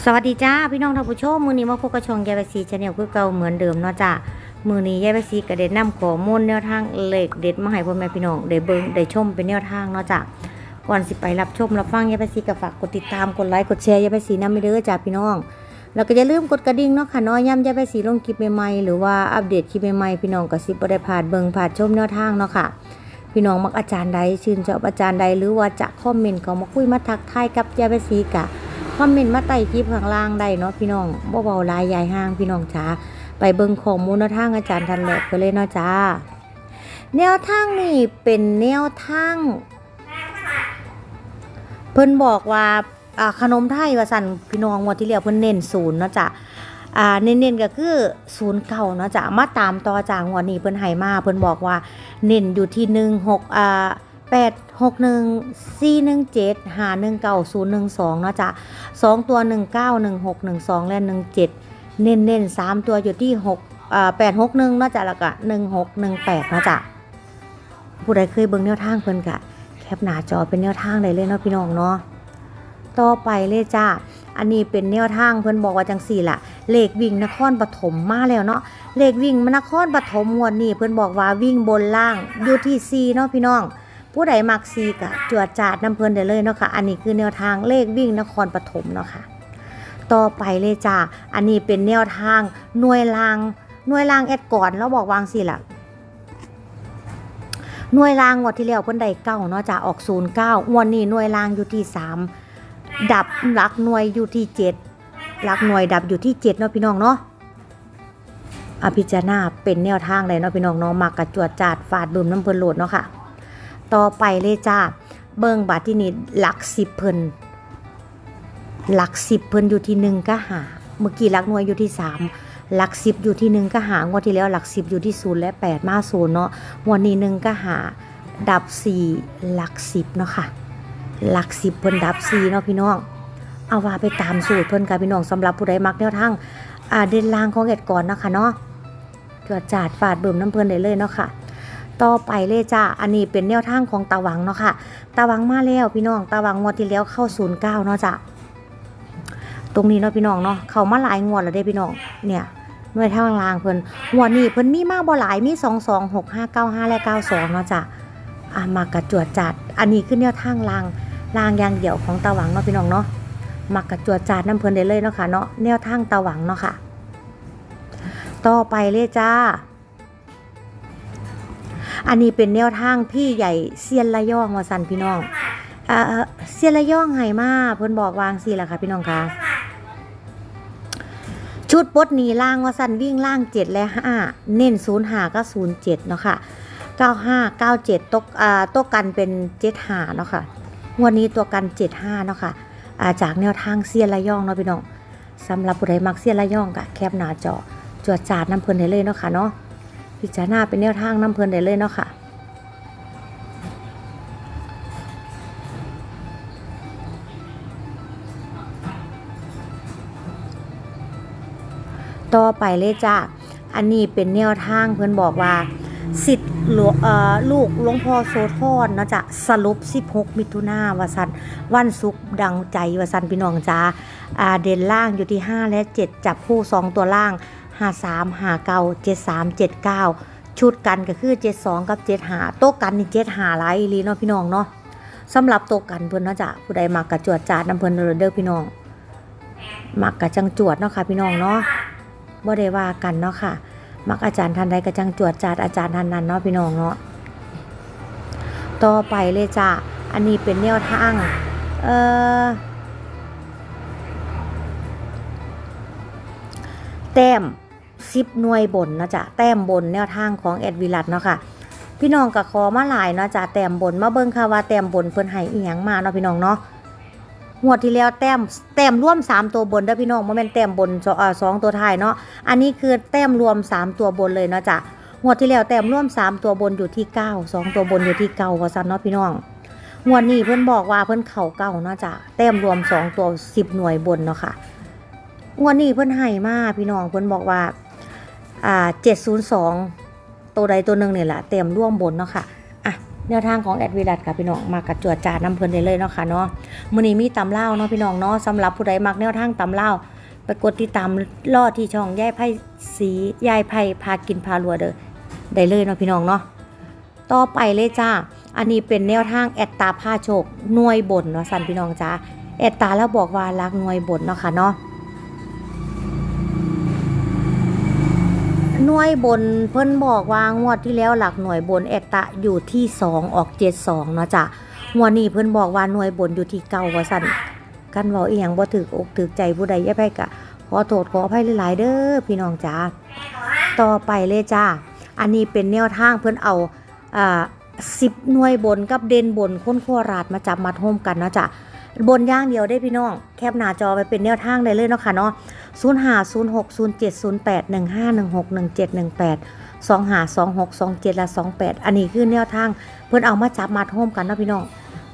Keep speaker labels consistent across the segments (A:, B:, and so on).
A: สวัสดีจ้าพี่น้องท่านผู้ชมมือนี้มาพบกับช่องยายใบซีชาแนลคือเก่าเหมือนเดิมเนาะจ้ามือนี้ยายใบซีก็ได้นนำขอมูลแนวทางเหลขเด็ดมาให้พ่อแม่พี่น้องได้เบิ่งได้ชมเป็นแนวทางเนาะจ้าก่อนสิไปรับชมรับฟังยายใบซีก็ฝากกดติดตามกดไลค์กดแชร์ยายใบซีนำไปเด้อจ้าพี่น้อง แล้วก็อย่าลืมกดกระดิ่งเนาะค่ะนาะย้ำยายใบซีลงคลิปใหม่ๆหรือว่าอัปเดตคลิปใหม่ๆพี่น้องก็สิบ่ได้พลาดเบิ่งพลาดชมแนวทางเนาะค่ะพี่น้องมักอาจารย์ใดชื่นชอบอาจารย์ใดหรือว่าจะคอมเมนต์ก็มาคุยมาทักทายกับยายบซีกะ คอมเมนต์มาใต้คลิปข้างล่างได้เนาะพี่น้องบ่เบาลายยายห้างพี่น้องจ้าไปเบิ่งข้อมูลนทางอาจารย์ทันแหลกกันเลยเนาะจ้า แนวทางนี่เป็นแนวทางเพิ่นบอกว่าขนมไทยว่าสั่นพี่น้องงวดที่แล้วเพิ่นเน้นศูนย์เนาะจ้ะอ่าเน้นๆก็คือศูนย์เก่าเนาะจ้ะมาตามต่อจากงวดนี้เพิ่นให้มาเพิ่นบอกว่าเน้นอยู่ที่หนึ่งหกอ่า แปดหกหนึ่งสี่หนึ่งเจ็ดหาหนึ่งเก้าศูนย์หนึ่งสองเนาะจ้ะสองตัวหนึ่งเก้าหนึ่งหกหนึ่งสองและหนึ่งเจ็ดเน้นเน้นสามตัวอยู่ที่หกอ่าแปดหกหนึ่งนอกจากแล้วก็หนึ่งหกหนึ่งแปดนอกจากผู้ใดเคยเบิ่งแนวทางเพิ่นกะ แคปหน้าจอเป็นแนวทางได้เลยเนาะพี่น้องเนาะ ต่อไปเลยจ้าอันนี้เป็นแนวทางเพิ่นบอกว่าจังสี่ละเลขวิ่งนครปฐมมาแล้วเนาะเลขวิ่งมานครปฐมงวดนี้เพิ่นบอกว่าวิ่งบนล่างอยู่ที่ซีเนาะพี่น้อง ผู้ใดมักซีกะจวดจาดน้ำเพลินได้เลยเนาะค่ะ อันนี้คือแนวทางเลขวิ่งนครปฐมเนาะค่ะ ต่อไปเลยจ้าอันนี้เป็นแนวทางหน่วยรางหน่วยรางแอดก่อนเราบอกวางสิล่ะหน่วยรางงวดที่แล้วเพิ่นได้เก้าเนาะจ้าออกศูนย์เก้างวดนี้หน่วยรางอยู่ที่สามดับหลักหน่วยอยู่ที่เจ็ดหลักหน่วยดับอยู่ที่เจ็ดเนาะพี่น้องเนาะอภิจาราเป็นแนวทางเลยเนาะพี่น้องเนาะมักกระจวดจาดฟาดบึมน้ำเพลินโหลดเนาะค่ะ ต่อไปเลยจ้า เบิ่งบาทที่นี่หลักสิบเพิ่นหลักสิบเพิ่นอยู่ที่หนึ่งก็หา เมื่อกี้หลักหน่วยอยู่ที่สามหลักสิบอยู่ที่หนึ่งก็หางวดที่แล้วหลักสิบอยู่ที่ศูนย์และแปดมาศูนย์เนาะวดนี้หนึ่งก็หาดับสี่หลักสิบเนาะค่ะ หลักสิบเพิ่นดับสี่เนาะพี่น้อง เอาว่าไปตามสูตรเพิ่นค่ะพี่น้องสำหรับผู้ใดมักแนวทางอ่าเด่นล่างของเอ็ดก่อนเนาะค่ะเนาะเกิดจาดฟาดเบิ่มน้ำเพิ่นได้เลยเนาะค่ะ ต่อไปเลยจ้าอันนี้เป็นแนวทางของตาหวังเนาะค่ะตาหวังมาแล้วพี่น้องตาหวังงวดที่แล้วเข้าศูนย์เก้าเนาะจ้ะตรงนี้เนาะพี่น้องเนาะเข้ามาหลายงวดแล้วเด้พี่น้องเนี่ยหน่วยทางล่างเพิ่นงวดนี้เพิ่นมีมากบ่หลายมีสองสองหกห้าเก้าห้าและเก้าสองเนาะจ้ะอ่ามากระจวดจัด อันนี้คือแนวทางล่างล่างยางเดี่ยวของตาหวังเนาะพี่น้องเนาะมักกระจวดจัดน้ำเพิ่นได้เลยเนาะค่ะเนาะแนวทางตาหวังเนาะค่ะ ต่อไปเลยจ้า อันนี้เป็นแนวทางพี่ใหญ่เซียนระยองว่าสันพี่น้องอ่าเซียนระยองไห้มาเพิ่นบอกวางสิล่ะค่ะพี่น้องคะชุดปดหนีล่างว่าสันวิ่งล่างเจ็ดและห้าเน้นศูนย์หาก็ศูนย์เจ็ดเนาะค่ะเก้าห้าเก้าเจ็ดตกอ่าตัวกันเป็นเจ็ดหาเนาะค่ะวันนี้ตัวกันเจ็ดห้าเนาะค่ะอ่าจากแนวทางเซียนระยองเนาะพี่น้องสำหรับผู้ใดมักเซียนระยองกะแคบหน้าจอจวดจาดน้ำเพลินได้เลยเนาะค่ะเนาะ พิจารณาเป็นแนวทางน้ำเพลินได้เลยเนาะค่ะต่อไปเลยจ้าอันนี้เป็นแนวทางเพื่อนบอกว่า สิทธิ์หลวงเอ่อลูกหลวงพ่อโสธรเนะจะสรุป 16 มิถุนาวสันวันศุกร์ดังใจวสันพี่น้องจ้าอ่าเด่นล่างอยู่ที่ 5 และ 7 จับคู่ 2 ตัวล่าง 53 59 73 79ชุดกันก็คือ72กับ75โต๊ะกันนี่75หลายอีหลีเนาะพี่น้องเนาะสำหรับโต๊ะกันเพิ่อนเนาะจ้ะผู้ใดมักกระจวดจาดน้ำเพิ่นเด้อเด้อพี่น้องมักกะจังจวดเนาะค่ะพี่น้องเนาะบ่ได้ว่ากันเนาะค่ะ มักอาจารย์ท่านใดกระจังจวดจาดอาจารย์ท่านนั้นเนาะพี่น้องเนาะต่อไปเลยจ้ะอันนี้เป็นแนวทางเอ่อแต้ม ซิปหน่วยบนเนาะจ้ะแต้มบนแนวทางของแอดวิลัดเนาะค่ะพี่น้องก็ขอมาหลายเนาะจ้ะแต้มบนมาเบิ่งค่ะว่าแต้มบนเพิ่นให้อีหยังมาเนาะพี่น้องเนาะงวดที่แล้วแต้มแต้มร่วม 3 ตัวบนเด้อพี่น้องบ่แม่นแต้มบนสองตัวท้ายเนาะอันนี้คือแต้มรวม 3 ตัวบนเลยเนาะจ้ะงวดที่แล้วแต้มร่วม 3 ตัวบนอยู่ที่ 9 2 ตัวบนอยู่ที่9ว่าซั่นเนาะพี่น้องงวดนี้เพิ่นบอกว่าเพิ่นเข่าเก่าเนาะจ้ะแต้มรวม 2 ตัว 10 หน่วยบนเนาะค่ะงวดนี้เพิ่นให้มาพี่น้องเพิ่นบอกว่า อ่า702 ตัวใดตัวหนึ่งเนี่ยแหละเต็มร่วมบนเนาะค่ะอะแนวทางของแอดวิรัตค่ะพี่น้องมากระจวดจาน้ำเพลินได้เลยเนาะค่ะเนาะมือนี้มีตำเล่าเนาะพี่น้องเนาะสำหรับผู้ใดมักแนวทางตำเล่าไปกดติดตามล่อที่ช่องยายไพ่สียายไพ่พากินพาลัวเด้อได้เลยเนาะพี่น้องเนาะต่อไปเลยจ้าอันนี้เป็นแนวทางแอดตาผ้าโชคหน่วยบนเนาะสันพี่น้องจ้าแอดตาแล้วบอกว่ารักหน่วยบนเนาะค่ะเนาะ หน่วยบนเพิ่นบอกว่างวดที่แล้วหลักหน่วยบนแอตตะอยู่ที่ 2 ออก 72 เนาะจ้ะงวดนี้เพิ่นบอกว่าหน่วยบนอยู่ที่เก้าว่าสั่นกันเว้าอีหยังบ่ถึกอกถึกใจผู้ใดอย่าไปกะขอโทษขออภัยหลายๆเด้อพี่น้องจ้าต่อไปเลยจ้าอันนี้เป็นแนวทางเพิ่นเอาอ่า10หน่วยบนกับเด่นบนค้นโคราชมาจับมาโฮมกันเนาะจ้ะ บนย่างเดียวได้พี่น้อง แคปหน้าจอไปเป็นแนวทางได้เลยเนาะค่ะเนาะ0 5 0 6 0 7 0 8 1 5 1 6 1 7 1 8 2 5 2 6 2 7และ28อันนี้คือแนวทาง เพิ่อนเอามาจับมาโฮมกันเนาะพี่น้อง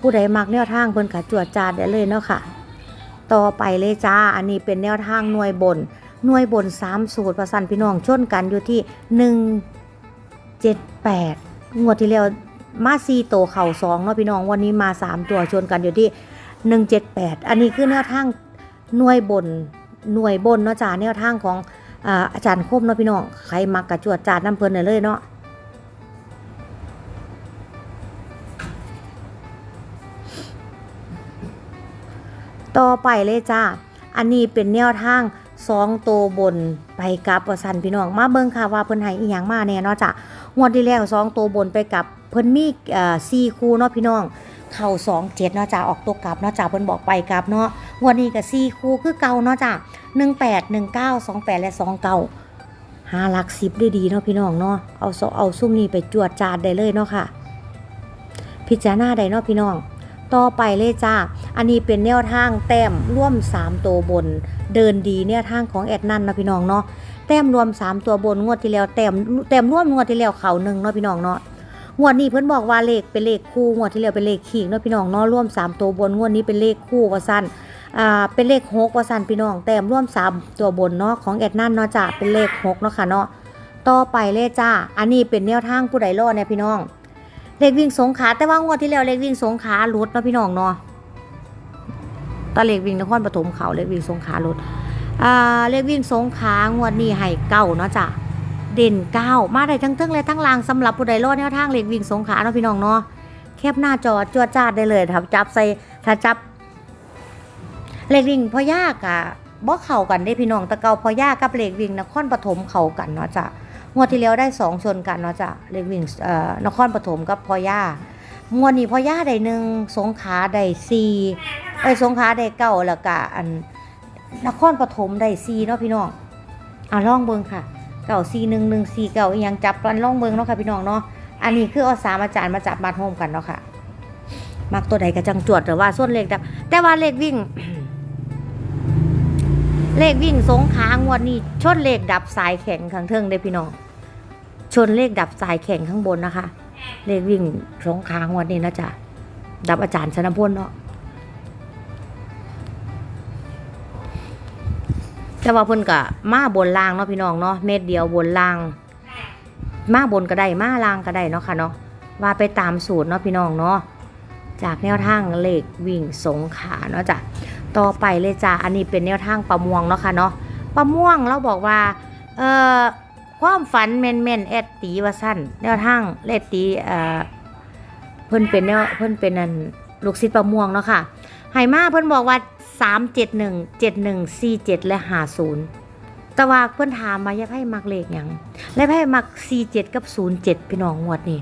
A: ผู้ใดมักแนวทางเพิ่อนก็จวดจาดได้เลยเนาะค่ะ ต่อไปเลยจ้า อันนี้เป็นแนวทางหน่วยบน หน่วยบน3สูตรประสันพี่น้องชนกันอยู่ที่1 7 8งวดที่แล้วมา4โตวเข่า2เนาะพี่น้องวันนี้มา3ตัวชนกันอยู่ที่ 178 อันนี้คือแนวทางหน่วยบนหน่วยบนเนาะจ้าแนวทางของอาอาจารย์คมเนาะพี่น้องใครมักกระจวดจาดน้ำเพลินเลยเนาะต่อไปเลยจ้า อันนี้เป็นแนวทางสองโตวบนไปกับประสันพี่น้อง มาเบิ่งค่ะว่าเพิ่นให้อีหยังมาแน่เนาะจ้ะงวดที่แล้วสองโตวบนไปกับเพิ่นมีเอ่อสี่คู่เนาะพี่น้อง เข่าสองเจ็ดเนาะจ้ะออกตัวกลับเนาะจ้ะเพิ่นบอกไปกลับเนาะงวดนี้ก็สี่คู่คือเก่าเนาะจ้ะหนึ่งแปดหนึ่งเก้าสองแปดและสองเก้าหาหลักสิบได้ดีเนาะพี่น้องเนาะเอาซเอาซุ่มนี้ไปจวดจาดได้เลยเนาะค่ะ พิจารณาได้เนาะพี่น้อง ต่อไปเลยจ้าอันนี้เป็นแนวทางแต้มร่วม 3 ตัวบน เดินดีแนวทางของแอดนั่นเนาะพี่น้องเนาะแต้มรวม 3 ตัวบนงวดที่แล้วแต้มแต้มร่วมงวดที่แล้วเขาหนึ่งเนาะพี่น้องเนาะ งวดนี้เพิ่นบอกว่าเลขเป็นเลขคู่งวดที่แล้วเป็นเลขขีกเนาะพี่น้องเนาะร่วม3ตัวบนงวดนี้เป็นเลขคู่ว่าสั้นอ่าเป็นเลขหกว่าสั้นพี่น้องแต้มร่วม3ตัวบนเนาะของแอดนั่นเนาะจ้าเป็นเลขหกเนาะค่ะเนาะต่อไปเลยจ้าอันนี้เป็นแนวทางผู้ใดรอดเนี่ยพี่น้อง เลขวิ่งสงขาแต่ว่างวดที่แล้วเลขวิ่งสงขาหลุดเนาะพี่น้องเนาะตอนเลขวิ่งนครปฐมเขาเลขวิ่งสงขาหลุดอ่าเลขวิ่งสงขางวดนี้ให้เก้าเนาะจ้ะ เด่นเก้ามาได้ทั้งเทิงและทั้งลางสำหรับผู้ใดรอดแนวทางเลขวิ่งสงขาเนาะพี่น้องเนาะแคบหน้าจอจวดจ้าดได้เลยถ้าจับใส่ถ้าจับเลขวิ่งพอยากอะบ่เข้ากันได้พี่น้องแตะเกาพอยากกับเลขวิ่งนครปฐมเข้ากันเนาะจ้ะงวดที่แล้วได้สองชนกันเนาะจ้ะเลขวิ่งเอ่อนครปฐมกับพอย่างวดนี้พอย่าได้หนึ่งสงขาได้สี่ไอ้สงขาได้เก้าแล้วก็อันนครปฐมได้สี่เนาะพี่น้องอะลองเบิ่งค่ะ เก้าสี่หนึ่งหนึ่งสี่เก้าอียังจับกันล่องเบิ่งเนาะค่ะพี่น้องเนาะอันนี้คือเอาสามอาจารย์มาจับมาโฮมกันเนาะค่ะมักตัวใดก็จังจวดหรือว่าส่วนเลขดับ แต่ว่าเลขวิ่ง เลขวิ่งสงขางวดนี้ชนเลขดับสายแข็งข้างเทิงได้พี่น้องชนเลขดับสายแข็งข้างบนนะคะ เลขวิ่งสงขางวดนี้นะจ๊ะดับอาจารย์ชนะพลเนาะ แต่ว่าเพิ่นก็มาบนล่างเนาะพี่น้องเนาะเม็ดเดียวบนล่าง มาบนก็ได้มาล่างก็ได้เนาะค่ะเนาะว่าไปตามสูตรเนาะพี่น้องเนาะจากแนวทางเลขวิ่งสงขาเนาะจ้ะต่อไปเลยจ้าอันนี้เป็นแนวทางประม่วงเนาะค่ะเนาะประม่วงเราบอกว่าเอ่อความฝันแม่นแม่นแอดตีว่าสั้นแนวทางแอดตีเอ่อเพิ่นเป็นแนวเพิ่นเป็นอันลูกศิษย์ประม่วงเนาะค่ะไหมาเพิ่นบอกว่า 3 7 1 7 1 4 7 และ50แต่ว่าเพิ่นถามมาอย่าให้มักเลขหยังและให้มัก 47 กับ 07 พี่น้องงวดนี้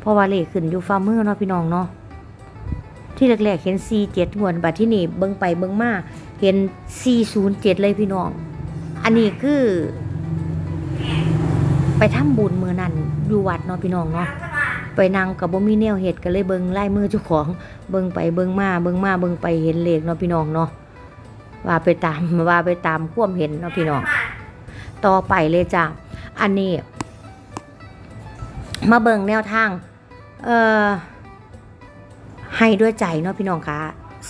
A: เพราะว่าเลขขึ้นอยู่ฝ่ามือเนาะพี่น้องเนาะที่แรกๆเห็น 47งวดบัดที่นี่เบิ่งไปเบิ่งมาเห็น 407 เลยพี่น้อง อันนี้คือ ไปทำบุญมือนั่นอยู่วัดเนาะพี่น้องเนาะ ไปนั่งกับบ่มีแนวเฮ็ดก็เลยเบิ่งลายมือเจ้าของเบิงไปเบิงมาเบิงมาเบิงไปเห็นเลขเนาะพี่น้องเนาะว่าไปตามว่าไปตามควมเห็นเนาะพี่น้องต่อไปเลยจ้ะอันนี้ มาเบิงแนวทางเอ่อให้ด้วยใจเนาะพี่น้องคะ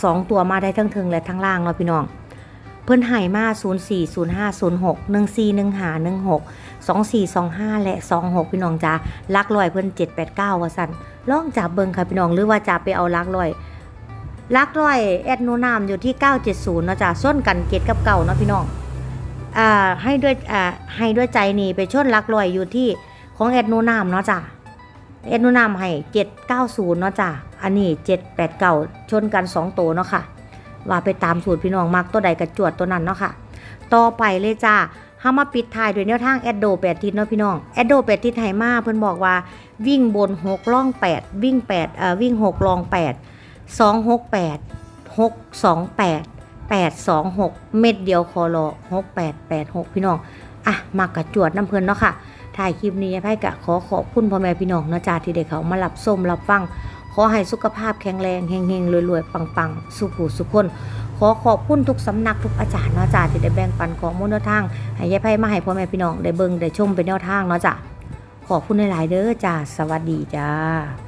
A: สองตัวมาได้ทั้งเทิงและทั้งล่างเนาะพี่น้องเพิ่นให้มา 0 4 0 5 0 6 1 4 1 5 1 6 2425 และ 26 พี่น้องจ้าลักลอยเพิ่น789ว่าสั่นลองจับเบิงค่ะพี่น้องหรือว่าจะไปเอาลักลอยลักลอยแอดโนนามอยู่ที่ 970เนาะจ้าส้นกันเกตกับเก่าเนาะพี่น้องอ่าให้ด้วยอ่าให้ด้วยใจนี่ไปชนลักลอยอยู่ที่ของแอดโนนามเนาะจ้าแอดโนนามให้ 790เนาะจ้าอันนี้ 789 ชนกัน2ตัวเนาะค่ะว่าไปตามสูตรพี่น้องมักตัวใดกระจวดตัวนั้นเนาะค่ะ ต่อไปเลยจ้า เฮามาปิดท้ายด้วยแนวทางแอดโด8ทิศเนาะพี่น้องแอดโด8ทิศไทยมาเพิ่นบอกว่าวิ่งบน6ล่อง8วิ่ง8เอ่อวิ่ง6ลอง8 2 6 8 6 2 8 8 2 6เม็ดเดียวคอรอ6 8 8 6พี่น้องอะมากระจวดน้ำเพลินเนาะค่ะถ่ายคลิปนี้ให้กะขอขอบคุณพ่อแม่พี่น้องนะจ้าที่ได้เขามารับส้มรับฟังขอให้สุขภาพแข็งแรงเฮงๆรวยๆปังๆ สุขหูสุขคน ขอขอบคุณทุกสำนักทุกอาจารย์เนาะจ้าที่ได้แบ่งปันของมูลแนวทางให้ยายไพ่มาให้พ่อแม่พี่น้องได้เบิ่งได้ชมเป็นแนวทางเนาะจ้ะขอบคุณหลายๆเด้อจ้าสวัสดีจ้า